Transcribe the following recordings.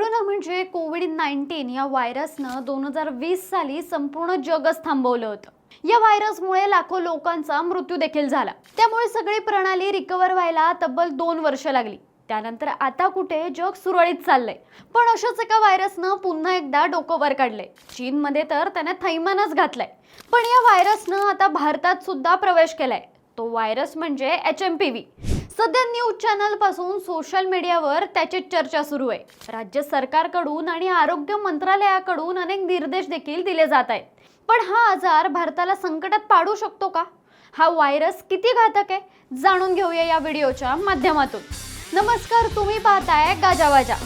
Corona म्हणजे Covid nineteen या व्हायरसनं दोन हजार वीस साली संपूर्ण जगच थांबवलं होतं. या व्हायरसमुळे लाखो लोकांचा मृत्यू देखील झाला. त्यामुळे सगळी प्रणाली रिकवर व्हायला तब्बल दोन वर्ष लागली. त्यानंतर आता कुठे जग सुरळीत चाललंय. पण अशाच एका व्हायरसनं पुन्हा एकदा डोकं वर काढलंय. चीनमध्ये तर त्याने थैमानच घातलंय. पण या व्हायरसनं आता भारतात सुद्धा प्रवेश केलाय. तो व्हायरस म्हणजे एच एम पी व्ही. सध्या न्यूज चॅनलपासून सोशल मीडियावर त्याची चर्चा सुरू आहे. राज्य सरकारकडून आणि आरोग्य मंत्रालयाकडून अनेक निर्देश देखील दिले जात आहेत. पण हा आजार भारताला संकटात पाडू शकतो का? हा व्हायरस किती घातक आहे? जाणून घेऊया या व्हिडिओच्या माध्यमातून. नमस्कार तुम्ही पाहताय गाजावाजा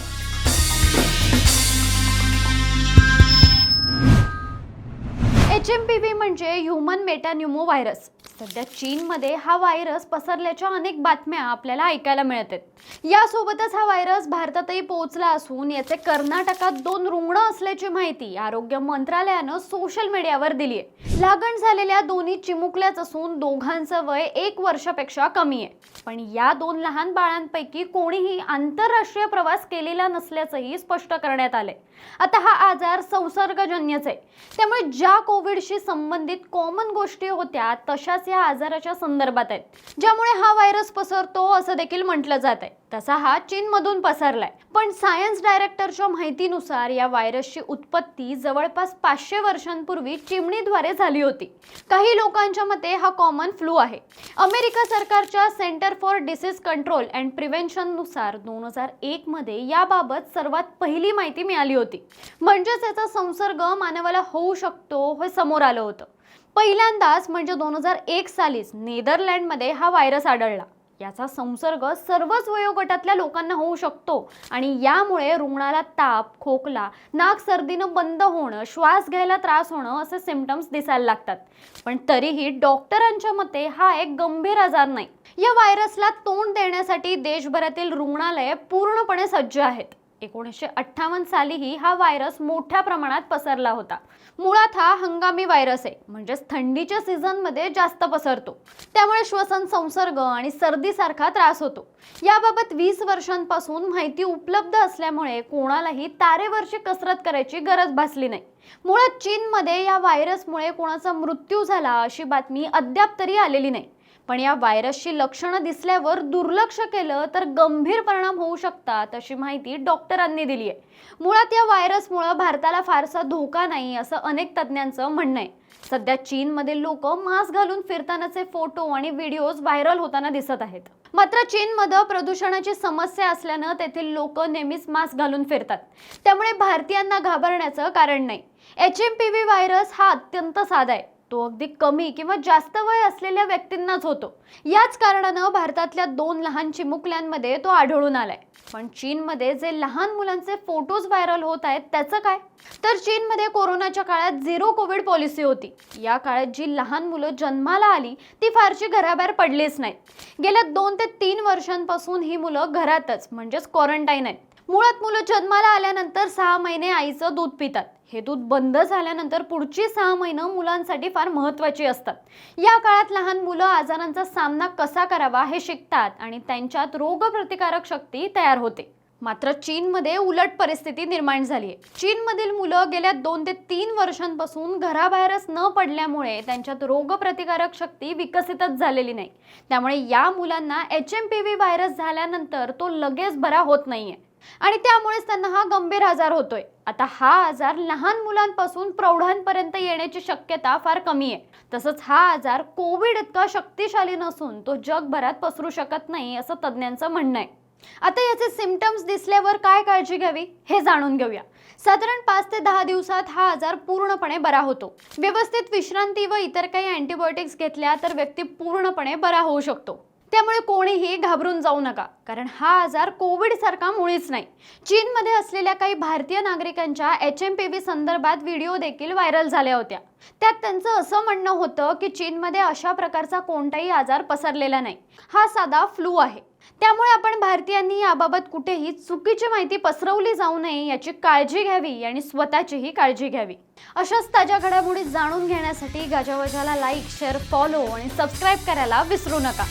एच एम पी व्ही म्हणजे ह्युमन मेटान्युमो व्हायरस. सध्या चीनमध्ये हा व्हायरस पसरल्याच्या अनेक बातम्या आपल्याला ऐकायला मिळत आहेत यासोबतच हा व्हायरस भारतातही पोहोचला असून याचे कर्नाटकात दोन रुग्ण असल्याची माहिती आरोग्य मंत्रालयानं सोशल मीडियावर दिली आहे लागण झालेल्या दोन्ही चिमुकल्याच असून दोघांचं वय एक वर्षापेक्षा कमी आहे. पण या दोन लहान बाळांपैकी कोणीही आंतरराष्ट्रीय प्रवास केलेला नसल्याचंही स्पष्ट करण्यात आलंय. आता हा आजार संसर्गजन्यच आहे. त्यामुळे ज्या कोविडशी संबंधित कॉमन गोष्टी होत्या तशाच या आजाराच्या संदर्भात आहेत. ज्यामुळे हा व्हायरस पसरतो असं देखील म्हटलं जात आहे तसा हा चीनमधून पसरलाय. पण सायन्स डायरेक्टरच्या माहितीनुसार या व्हायरसची उत्पत्ती जवळपास पाचशे वर्षांपूर्वी चिमणीद्वारे झाली होती. काही लोकांच्या मते हा कॉमन फ्लू आहे. अमेरिका सरकारच्या center for disease control and प्रिव्हेन्शननुसार दोन हजार एक मध्ये याबाबत सर्वात पहिली माहिती मिळाली होती. म्हणजेच याचा संसर्ग मानवाला होऊ शकतो हे समोर आलं होतं. पहिल्यांदाच म्हणजे दोन हजार एक सालीच नेदरलँडमध्ये हा व्हायरस आढळला. याचा संसर्ग सर्वच वयोगटातल्या लोकांना होऊ शकतो. आणि यामुळे रुग्णाला ताप खोकला नाक सर्दीनं बंद होणं श्वास घ्यायला त्रास होणं असे सिमटम्स दिसायला लागतात. पण तरीही डॉक्टरांच्या मते हा एक गंभीर आजार नाही. या व्हायरसला तोंड देण्यासाठी देशभरातील रुग्णालये पूर्णपणे सज्ज आहेत. एकोणीसशे अठ्ठावन्न सालीही हा व्हायरस मोठ्या प्रमाणात पसरला होता. मुळात हा हंगामी व्हायरस आहे. म्हणजेच थंडीच्या सीझनमध्ये जास्त पसरतो. त्यामुळे श्वसन संसर्ग आणि सर्दीसारखा त्रास होतो. याबाबत वीस वर्षांपासून माहिती उपलब्ध असल्यामुळे कोणालाही तारेवरची कसरत करायची गरज भासली नाही. मुळात चीनमध्ये या व्हायरसमुळे कोणाचा मृत्यू झाला अशी बातमी अद्याप तरी आलेली नाही. पण या व्हायरसची लक्षणं दिसल्यावर दुर्लक्ष केलं तर गंभीर परिणाम होऊ शकतात अशी माहिती डॉक्टरांनी दिली आहे मुळात या व्हायरसमुळं भारताला फारसा धोका नाही असं अनेक तज्ज्ञांचं म्हणणं आहे. सध्या चीनमधील लोक मास्क घालून फिरतानाचे फोटो आणि व्हिडिओज व्हायरल होताना दिसत आहेत. मात्र चीनमध्ये प्रदूषणाची समस्या असल्यानं तेथील लोक नेहमीच मास्क घालून फिरतात. त्यामुळे भारतीयांना घाबरण्याचं कारण नाही. H M P V virus हा अत्यंत साधा आहे. तो अगदी कमी किंवा जास्त वय असलेल्या व्यक्तींनाच होतो. याच कारणानं भारतातल्या दोन लहान चिमुकल्यांमध्ये तो आढळून आलाय. पण चीनमध्ये जे लहान मुलांचे फोटोज व्हायरल होत आहेत त्याचं काय? तर चीनमध्ये कोरोनाच्या काळात झिरो कोविड पॉलिसी होती. या काळात जी लहान मुलं जन्माला आली ती फारशी घराबाहेर पडलीच नाहीत गेल्या दोन ते तीन वर्षांपासून ही मुलं घरातच म्हणजेच क्वारंटाईन आहेत. मुळात मुलं जन्माला आल्यानंतर सहा महिने आईचं दूध पितात. हे दूध बंद झाल्यानंतर पुढची सहा महिनं मुलांसाठी फार महत्त्वाची असतात. या काळात लहान मुलं आजारांचा सामना कसा करावा हे शिकतात आणि त्यांच्यात रोगप्रतिकारक शक्ती तयार होते. मात्र चीनमध्ये उलट परिस्थिती निर्माण झाली आहे. चीनमधील मुलं गेल्या दोन ते तीन वर्षांपासून घराबाहेरच न पडल्यामुळे त्यांच्यात रोगप्रतिकारक शक्ती विकसितच झालेली नाही. त्यामुळे या मुलांना H M P V virus झाल्यानंतर तो लगेच बरा होत नाहीये. आणि त्यामुळेच त्यांना हा गंभीर आजार होतोय. आता हा आजार लहान मुलांपासून प्रौढांपर्यंत येण्याची शक्यता फार कमी आहे. तसंच हा आजार कोविड इतका शक्तिशाली नसून तो जगभरात पसरू शकत नाही असं तज्ज्ञांचं म्हणणं आहे. आता याचे सिमटम्स दिसल्यावर काय काळजी घ्यावी हे जाणून घेऊया. साधारण पाच ते दहा दिवसात हा आजार पूर्णपणे बरा होतो. व्यवस्थित विश्रांती व इतर काही अँटीबायोटिक्स घेतल्या तर व्यक्ती पूर्णपणे बरा होऊ शकतो. त्यामुळे कोणीही घाबरून जाऊ नका. कारण हा आजार कोविड सारखा मुळीच नाही. चीनमध्ये असलेल्या काही भारतीय नागरिकांच्या एच एम पी व्ही संदर्भात व्हिडिओ देखील व्हायरल झाल्या होत्या. त्यात त्यांचं असं म्हणणं होतं की चीनमध्ये अशा प्रकारचा कोणताही आजार पसरलेला नाही. हा साधा फ्लू आहे. त्यामुळे आपण भारतीयांनी याबाबत कुठेही चुकीची माहिती पसरवली जाऊ नये याची काळजी घ्यावी आणि स्वतःचीही काळजी घ्यावी. अशाच ताज्या घडामोडी जाणून घेण्यासाठी गाजावाजाला लाईक शेअर फॉलो आणि सबस्क्राईब करायला विसरू नका.